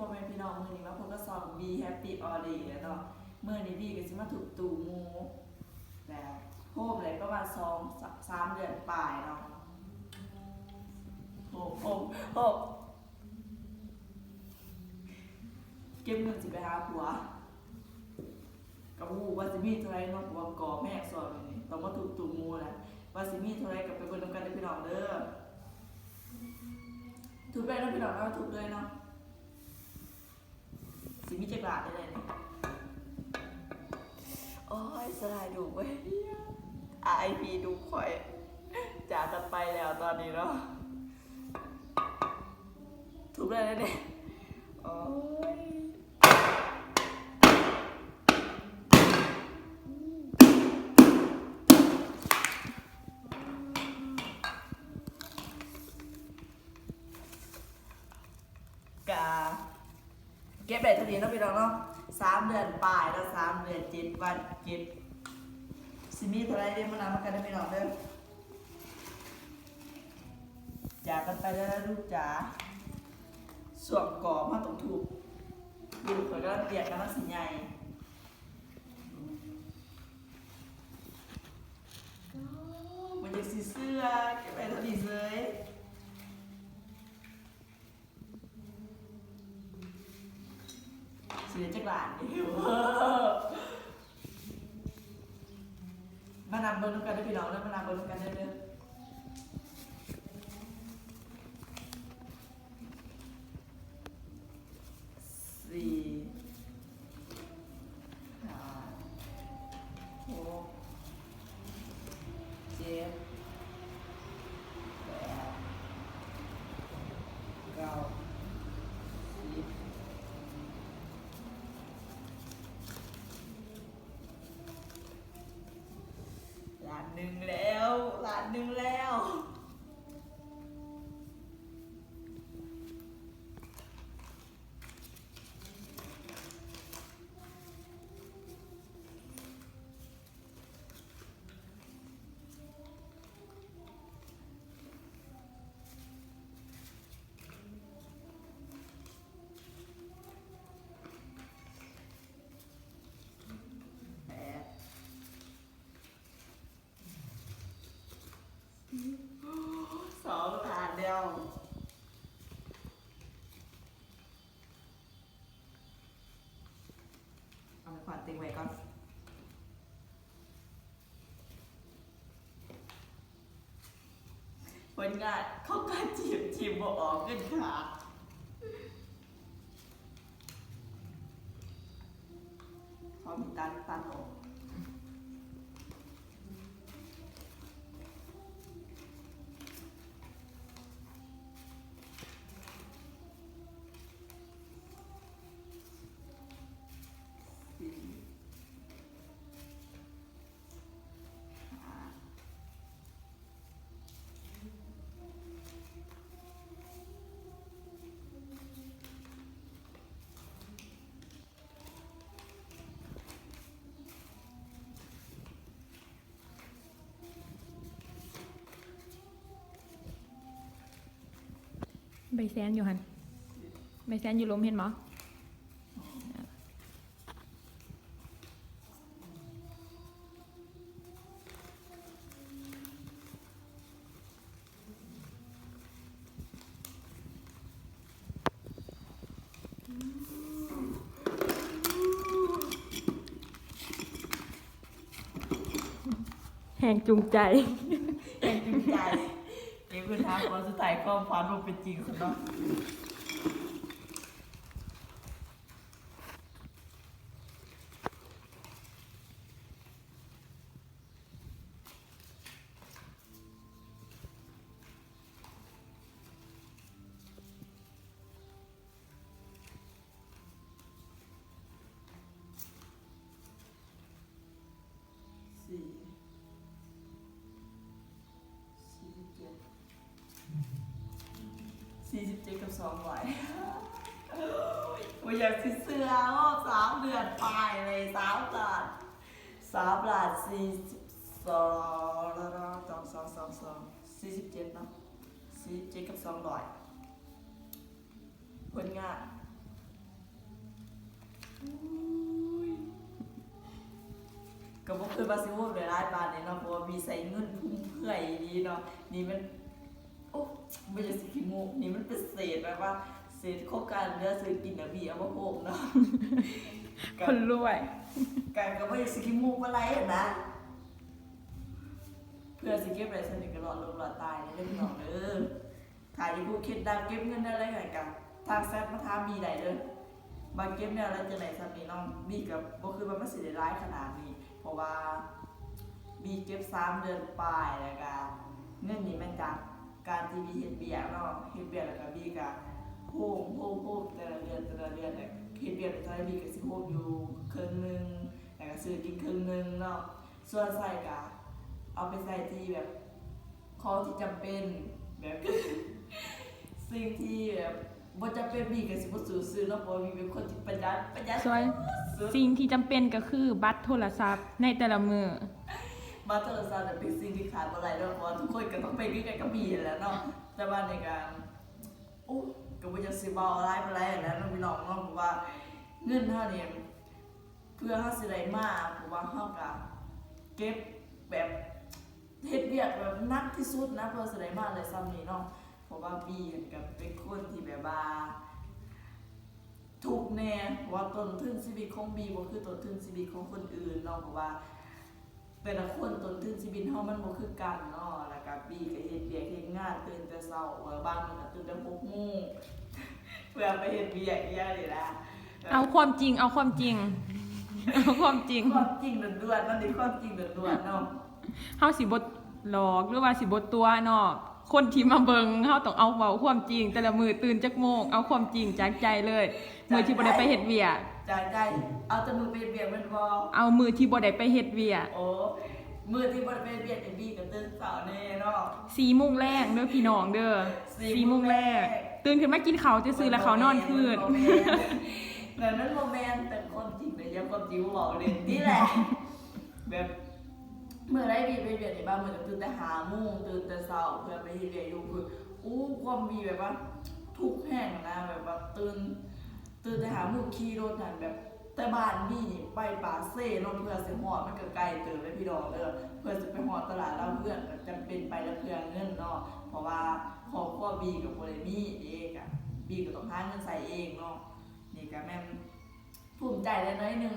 พ่อแม่พี่น้องมื้อนี้มาพบกับซอง Be Happy All Day แล้วเนาะมื้อนี้บีก็สิมาถูกตู่หมูแล้วโฮมเลยประมาณ2 3เดือนปลายเนาะโฮมโฮมโฮมเก็บเงินสิไปหาผัวกับวูว่าสิมีเท่าไรเนาะผัวก่อแม่สอนนี่ต้องมาถูกตู่หมูแหละว่าสิมีเท่าไรกับไปเบิ่งนำกันเด้อพี่น้องเด้อถูกไปแล้วพี่น้องเนาะถูกเลยเนาะ สิมีจักรบาทได้เลยนี่โอ้ยสลายดูเว้ยไอพีดูข่อยจ๋าจะไปแล้วตอนนี้เนาะถูกได้แล้วเนี่ยโอ้ย นาะพี่น้องเนาะสามเดือนปลายแล้วสามเดือนเจ็ดวันเจ็ดสิมีเท่าไรเรียนมานำมากันได้อพี่น้องเด้อจากกันไปแล้วลูกจ๋าส่วนก่อมาตรงถูกดูขอยก็เปลี่ยนกันมาสิใหญ่มันจะสีเสื้อเก็บไปเท่านี้เลย เสียจักหลานนี่มานำเบิ้งนำกันได้อพี่น้องแล้วมานำเบิ้งนำกันได้อเด้อสี่ห้าหกเจ็ดแปดเก้าสิบ ล้าน หนึ่งแล้วล้านหนึ่งแล้ว ผลงานเขาการจีบจีบบอกออกขึ้นขาเขามตันตันออก ใบแซนอยู่หันใบแซนอยู่ลมเห็นหมอแห่งจูงใจ แห่งจริงใจ เก็บเงินทางวันสุดท้ายความฝันมันเป็นจริงสุดเนาะ จ็ดกับสองร้อยว่าอยากสิเสื้อโอ้สามเดือนปลายเลยสามบาทสามบาทสี่สิบสองแล้วก็สองสองสองสองสี่สิบเจ็ดเนาะสี่สิบเจ็ดกับสองร้อยผลงานก็บ่คือว่าสิว่าได้หลายบาทเนี่ยเนาะเพราะว่ามีใส่เงินพุ่มเพื่อยดีเนาะนี่มันโอ้ ไม่ใช่สิขี้โมกนี่มันเป็นเศษแบบว่า เศษโครงการเรือซื้อกินอะบีเอามาโปกเนาะคนรวยกันก็ไม่ใช่สิขี้โมกอะไรอะนะเพื่อสิเก็บอะไรสนิทกันหลอดลมหลอดตายในเรื่องของเออถ่ายที่ผู้คิดดังเก็บเงินได้อะไรกันกันทางแซดมาทามมีได้เลยมาเก็บเนี่ยแล้วจะไหนสามีน้องบีกับบ่คือว่ามันสิได้ร้ายขนาดนี้ เพราะว่าบีเก็บสามเดือนปลายแล้วก็เงินนี้มันจา กการที่บีเฮ็ดเบียร์เนาะเฮ็ดเบียร์แล้วก็บีก็โฮมโฮมโฮมแต่ละเดือนแต่ละเดือนเนี่ยเฮ็ดเบียร์ตอนนี้บีก็สิโฮมอยู่ครึ่งหนึงแล้วก็ซื้อกินครึ่งหนึงเนาะส่วนใส่ก็เอาไปใส่ที่แบบของที่จำเป็นแบบสิ่งที่แบบบ่จำเป็นมีก็สิบ่ซื้อซื้อเนาะเพราะว่ามีเป็นคนที่ประหยัดประหยัดส่วนสุดสิ่งที่จำเป็นก็คือบัตรโทรศัพท์ในแต่ละมือ มาโทรศัพท์น่ะเป็นสิ่งที่ขาดบ่ได้เนาะเพราะว่าทุกคนก็ต้องไปด้วยกันกับมีแหล้วเนาะแต่ว่าในการโอ้ก็บ่จะสิเว้าอะไรได้แล้วนะพี่น้องเนาะเพราะว่าเงินเฮานี่เพื่อเฮาสิได้มาเพราะว่าเฮาก็เก็บแบบเฮ็ดเวียกแบบนักที่สุดนะเพื่อสิได้มาเลยซ้ำนี้เนาะเพราะว่าบีกับเป็นคนที่แบบว่าถูกแน่ว่าต้นทุนชีวิตของบีบ่คือต้นทุนชีวิตของคนอื่นเนาะเพราะว่า แต่ละคนต้นทุนชีวิตเฮามันบ่คือกันเนาะแล้วก็บีก็เฮ็ดเวียกเฮ็ดงานตื่นแต่เช้าว่าบางมื้อก็ตื่นแต่6โมงเพื่อไปเฮ็ดเวียกอีหยังนี่ล่ะเอาความจริงเอาความจริง เอาความจริงความจริงล้วนๆนั่นนี่ความจริงล้วนๆเนาะเฮาสิบดหลอกหรือว่าสิบดตัวเนาะคนที่มาเบิงเฮาต้องเอาเว้าความจริง แต่ละมือตื่นจักโมงเอาความจริงจากใจเลย มือที่บ่ได้ไปเฮ็ดเวียก จ่ายใจเอาแต่มือไปเฮ็ดเวียกแมันบ่เอามือที่บ่ได้ไปเฮ็ดเวียกโอ้มือที่บ่ได้ไปเฮ็ดเวียกนี่บีก็ตื่นเช้าแน่เนาะ สี่โมงแรกเด้อพี่น้องเด้อสี่สี่โมงแรกโมงแรกตื่นขึ้นมากินข้าวจะซื้อแล้วเขาวนอนคืน แบบนั้นโมเมนต์เป็นคนจริงเลยยังความจริงบอกเลยนี่แหละ แบบเมื่อไรบีไปเบียดในบ้านเมื่อตื่นแต่หาโมุ่งตื่นแต่เช้าเพื่อไปเรียนอยู่คืออู้ความบีแบบว่า ทุกแห่งนะแบบว่าตื่น ตื่นแต่หาโมุ่งขี่รถนั่นแบบแต่บ้านบีนี่ไปป่าเซ่เนนเพื่อสิหอดมันก็ไกลเติมไปพี่ดอกเด้อเพื่อจะไปหอดตลาดแล้วเพื่อนก็จำเป็นไปแล้วเพื่อเงินเนาะเพราะว่าครอบครัวบีกับโบเลมี่เองอะบีก็ต้องหาเงินใส่เองเนาะนี่ก็แม่ภูมิใจเลยน้อยนึง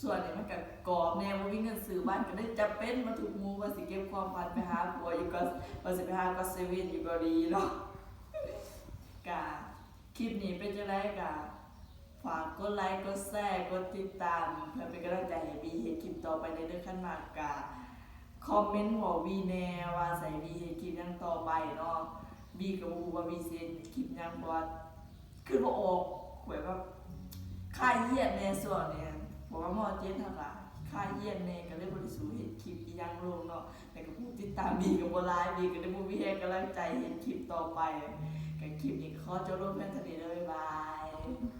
ส่วนนี้มันก็กรอบแนวว่าวิ่งเงินซื้อบ้านก็ได้จำเป็นมาถูกมูว่าสิเก็บความฝันไปหาผัวอยู่ก็ว่าสิไปหาก็เซเว่นอยู่ก็ดีเนาะกะ คลิปนี้เป็นจะได้กะฝากกดไลค์ กดแชร์ กดติดตาม เพื่อเป็นกำลังใจให้บีเห็นคลิปต่อไปในเรื่องขั้นมากกาคอมเมนต์บอกบีแน่ว่าใส่บีเห็นคลิปยังต่อไปเนาะบีกับบูว่าบีเซนคลิปยังเพราะว่าขึ้นมาออกหวยว่าค่ายเยียดในส่วนเนี่ยบอกว่ามอเจนทักอะค่ายเยียดในก็เลยบริสุทธิ์เห็นคลิปยังลงเนาะแต่ก็ผู้ติดตามบีกับโบไลฟ์บีก็ได้บูบีให้กำลังใจเห็นคลิปต่อไป กับคลิปนี้ขอจบลงเพียงเท่านี้เลยบ๊ายบาย